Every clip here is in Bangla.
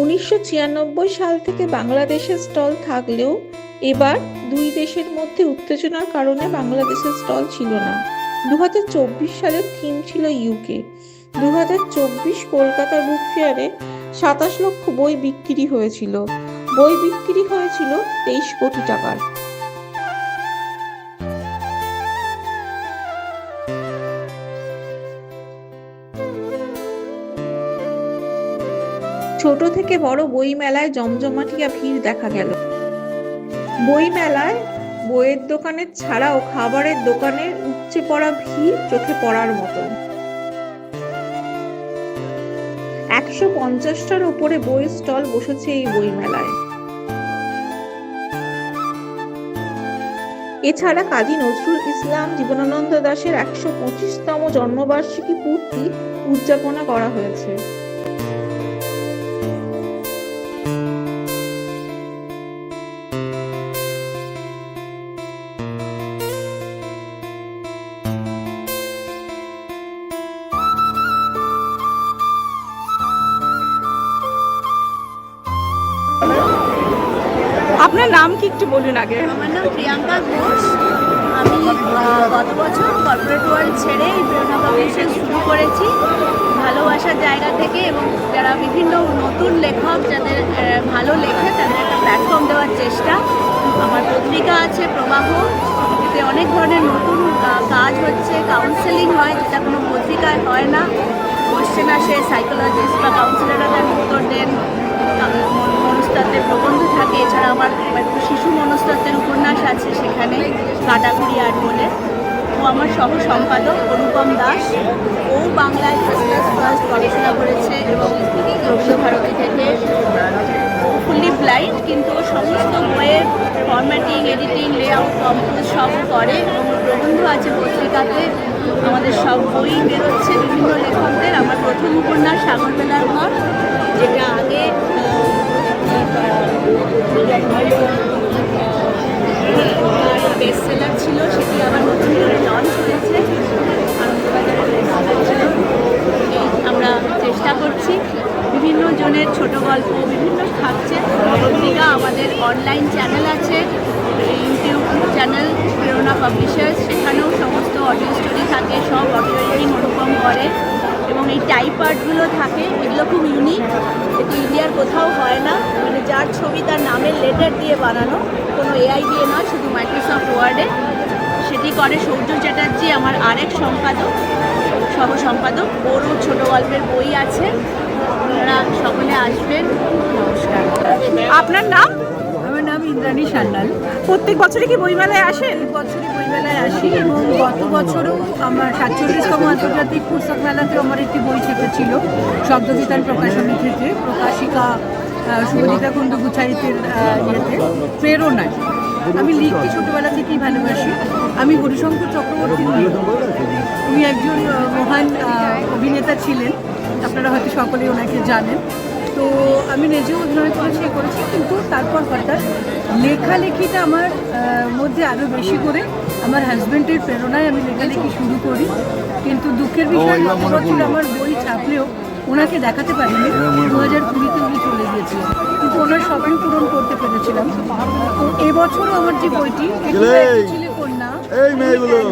উনিশশো ছিয়ানব্বই সাল থেকে বাংলাদেশের স্টল থাকলেও এবার দুই দেশের মধ্যে উত্তেজনার কারণে বাংলাদেশের স্টল ছিল না। দু হাজার চব্বিশ সালের থিম ছিল ইউকে দু হাজার চব্বিশ কলকাতা বুক ফেয়ারে সাতাশ লক্ষ বই বিক্রি হয়েছিল। বই বিক্রি হয়েছিল তেইশ কোটি টাকার। ছোট থেকে বড় বই মেলায় জমজমাটিয়া ভিড় দেখা গেল। বই মেলায় বইয়ের দোকানের ছাড়াও খাবারের দোকানের উপচে পড়া ভিড় চোখে পড়ার মতো। একশো পঞ্চাশটার উপরে বইয়ের স্টল বসেছে এই বই মেলায় এছাড়া কাজী নজরুল ইসলাম জীবনানন্দ দাশের একশো পঁচিশতম জন্মবার্ষিকী পূর্তি উদযাপনা করা হয়েছে। নাম কি একটু বলুন আগে? আমার নাম প্রিয়াঙ্কা ঘোষ। আমি গত বছর কর্পোরেট ওয়ার্ল্ড ছেড়ে এই প্রেরণা পাবলিশন শুরু করেছি। ভালোবাসার জায়গা থেকে এবং যারা বিভিন্ন নতুন লেখক, যাদের ভালো লেখে তাদের একটা প্ল্যাটফর্ম দেওয়ার চেষ্টা। আমার পত্রিকা আছে প্রবাহ। এতে অনেক ধরনের নতুন কাজ হচ্ছে কাউন্সেলিং হয়, যেটা কোনো পত্রিকায় হয় না। কোশ্চেন আসে সাইকোলজিস্ট বা কাউন্সিলাররা তার উত্তর দেন। মনস্তত্ত্বের প্রবন্ধ থাকে। এছাড়া আমার শিশু মনস্তত্ত্বের উপন্যাস আছে সেখানে কাটাকুড়ি আর্ট বলে। ও আমার সহ সম্পাদক অনুপম দাস। ও বাংলায় ফার্স্ট ক্লাস গবেষণা করেছে এবং রবীন্দ্রভারতী থেকে ফুললি ব্লাইন্ড কিন্তু সমস্ত বইয়ের ফরম্যাটিং এডিটিং লেআউট কম্পোজ সব করে এবং প্রবন্ধ আছে পত্রিকাতে। আমাদের সব বই বেরোচ্ছে বিভিন্ন লেখকদের। আমার প্রথম উপন্যাস সাগরবেলার ঘর, যেটা আগে বেস্ট সেলার ছিল সেটি আবার নতুন করে লঞ্চ আর্টগুলো থাকে, এগুলো খুব ইউনিক এটি ইন্ডিয়ার কোথাও হয় না। মানে যার ছবি তার নামের লেটার দিয়ে বানানো, কোনো এআই দিয়ে নয়, শুধু মাইক্রোসফট ওয়ার্ডে সেটি করে সৌর্য চ্যাটার্জি, আমার আরেক সম্পাদক সহ সম্পাদক ওরও ছোট গল্পের বই আছে। আপনারা সকলে আসবেন। নমস্কার। আপনার নাম? ইন্দ্রাণী সান্যাল। প্রত্যেক বছরে কি বইমেলায় আসেন? বছরই বইমেলায় আসি এবং গত বছরও আমার সাতচল্লিশতম আন্তর্জাতিক পুস্তক মেলাতে আমার একটি বই ছেপেছিল শব্দবিতান প্রকাশনী থেকে প্রকাশিকা আহ, সুমনিতা গুছাইতের ইয়েতে প্রেরণায়। আমি লিখতে ছোটবেলা থেকেই ভালোবাসি। আমি হরিশঙ্কর চক্রবর্তীর। উনি একজন মহান অভিনেতা ছিলেন। আপনারা হয়তো সকলেই ওনাকে জানেন। তো আমি নিজেও অভিনয় করেছি এ করেছি কিন্তু তারপর হঠাৎ লেখালেখিটা আমার মধ্যে আরও বেশি করে আমার হাজব্যান্ডের প্রেরণায় আমি লেখালেখি শুরু করি। কিন্তু দুঃখের বিষয় বছর আমার বই ছাপলেও ওনাকে দেখাতে পারিনি। দু হাজার কুড়িতে উনি চলে গিয়েছিলেন কিন্তু ওনার স্বপ্ন পূরণ করতে পেরেছিলাম। তো এবছরও আমার যে বইটি ছিল! কন্যা।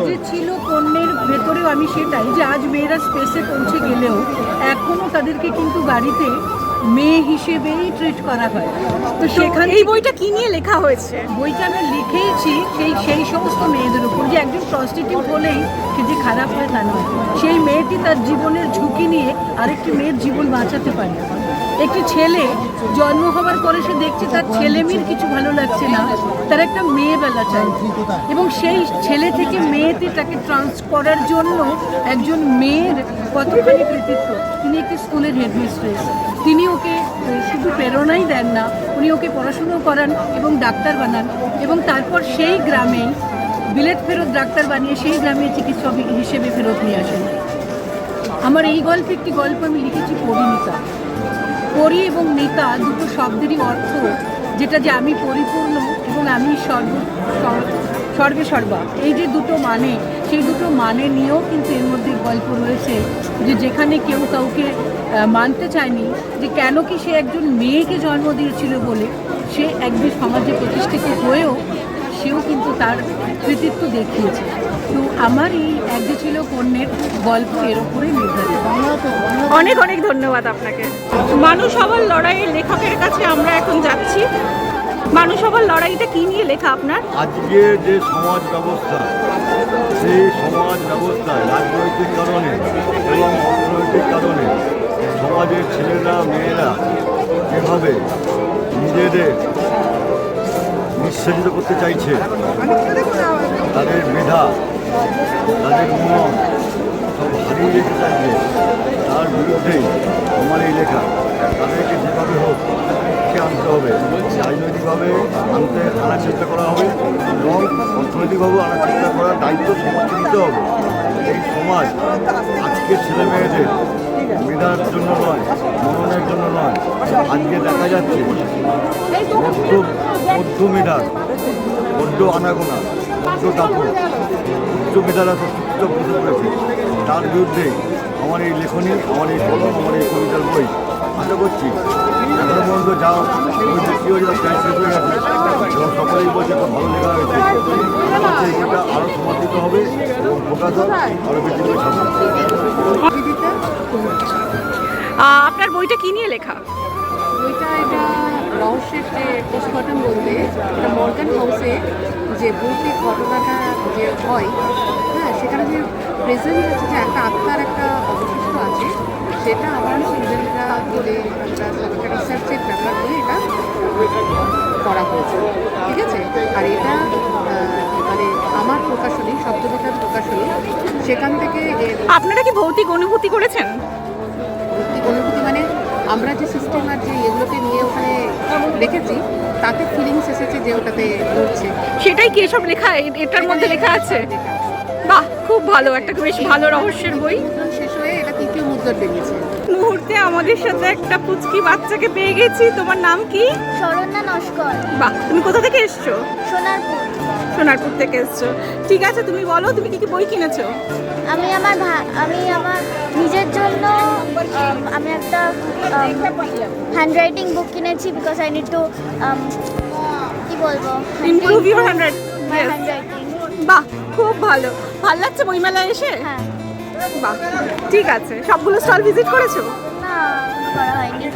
যে ছিল কন্যের ভেতরেও আমি সেটাই যে আজ মেয়েরা স্পেসে পৌঁছে গেলেও এখনও তাদেরকে কিন্তু বাড়িতে মেয়ে হিসেবেই ট্রিট করা হয়। তো সেখানে এই বইটা কি নিয়ে লেখা হয়েছে? বইটা আমি লিখেইছি সেই সেই সমস্ত মেয়েদের উপর। যে একজন প্রস্টিটিউট হলেই সে যে খারাপ হয় তা নয়। সেই মেয়েটি তার জীবনের ঝুঁকি নিয়ে আরেকটি মেয়ের জীবন বাঁচাতে পারে। একটি ছেলে জন্ম হবার পরে সে দেখছে তার ছেলে মেয়ের কিছু ভালো লাগছে না তার একটা মেয়ে বেলা চাই। এবং সেই ছেলে থেকে মেয়েতে তাকে ট্রান্স করার জন্য একজন মেয়ের কতখানি কৃতিত্ব? তিনি একটি স্কুলের হেডমিস্ট্রেস তিনি শুধু প্রেরণাই দেন না, উনি ওকে পড়াশুনো করান এবং ডাক্তার বানান এবং তারপর সেই গ্রামেই বিলেত ফেরত ডাক্তার বানিয়ে সেই গ্রামে চিকিৎসক হিসেবে ফেরত নিয়ে আসেন। আমার এই গল্পে একটি গল্প আমি লিখেছি পরিণীতা। পরি এবং নেতা দুটো শব্দেরই অর্থ, যেটা যে আমি পরিপূর্ণ এবং আমি সর্ব সর- সর্বে সর্বা এই যে দুটো মানে সেই দুটো মানে নিয়েও কিন্তু এর মধ্যে গল্প রয়েছে যে যেখানে কেউ কাউকে মানতে চায়নি যে কেন কি সে একজন মেয়েকে জন্ম দিয়েছিল বলে সে একদিন সমাজে প্রতিষ্ঠিত হয়েও সেও কিন্তু তার কৃতিত্ব দেখিয়েছে। তো আমার এই এক যে ছিল কন্যের গল্প এর উপরেই নির্ধারিত অনেক অনেক ধন্যবাদ আপনাকে। মানুষ হবার লড়াইয়ের লেখকের কাছে আমরা এখন যাচ্ছি। মানুষ হবার লড়াইটা কি নিয়ে লেখা আপনার? আজকে যে সমাজ ব্যবস্থা সেই সমাজ ব্যবস্থায় রাজনৈতিক কারণে এবং অর্থনৈতিক কারণে সমাজের ছেলেরা, মেয়েরা যেভাবে নিজেদের নিঃসারিত করতে চাইছে। তাদের মেধা, তাদের মন সব হারিয়ে যেতে চাইছে। তার বিরুদ্ধেই আমার এই লেখা। তাদেরকে যেভাবে হোক আনতে হবে। রাজনৈতিকভাবে আনতে, আনার চেষ্টা করা হবে এবং অর্থনৈতিকভাবেও আনার চেষ্টা করার দায়িত্ব সমাজকে নিতে হবে। এই সমাজ আজকে ছেলে মেয়েদের মেধার জন্য নয়, মননের জন্য নয়। আজকে দেখা যাচ্ছে মধ্য মধ্য মেধার বড্ড আনাগোনা বড্ড দাপট উচ্চ মেধারা সব চুপচাপ বসে পড়েছে। তার বিরুদ্ধে আমার এই লেখনী, আমার এই কলম, আমার এই কবিতার বই আশা করছি এখনও পর্যন্ত যা বই বিক্রি প্রায় শেষ হয়ে গেছে। এবং সকলেই বলছে খুব ভালো লেখা হয়েছে আশা এই বইটা আরও সমর্থিত হবে এবং আরও বেশি করে আপনার বইটা কি নিয়ে লেখা? বইটা এটা রহস্যের যে পোস্টমর্টম বলতে এটা মর্গান হাউসে যে ভৌতিক ঘটনাটা যে হয় হ্যাঁ সেখানে যে প্রেজেন্ট আছে যে একটা আত্মার একটা অবশিষ্ট আছে সেটা আমার স্টুডেন্টরা বলে একটা রিসার্চের ব্যাপার হয়ে এটা করা হয়েছে ঠিক আছে? আর এটা মানে আমার প্রকাশনী শব্দবিতার প্রকাশনী সেখান থেকে আপনারা কি ভৌতিক অনুভূতি করেছেন? ভৌতিক অনুভূতি মানে আমরা যে সিস্টেম আর যে এগুলোকে নিয়ে ওখানে রেখেছি তাতে ফিলিংস এসেছে যে ওটাতে ঘুরছে সেটাই কি এসব লেখা এটার মধ্যে লেখা আছে। বাহ খুব ভালো একটা বেশ ভালো রহস্যের বই। মুদ্রণ বেরিয়েছে মুহূর্তে আমাদের সাথে একটা পুচকি বাচ্চাকে পেয়ে গেছি। তোমার নাম কি? শরণ্যা নস্কর। বাহ তুমি কোথা থেকে এসছো? সোনারপুর। সোনারপুর থেকে এসছো। ঠিক আছে তুমি বলো তুমি কি কি বই কিনেছো? আমি আমার আমি আমার নিজের জন্য আমি একটা হ্যান্ড রাইটিং বুক কিনেছি বিকজ আই নিড টু কি বলব? Improve your hundred handwriting বাহ খুব ভালো। ভালো লাগছে বইমেলায় এসে? হ্যাঁ। বাহ ঠিক আছে। সবগুলো স্টল ভিজিট করেছ? না করা হয়নি।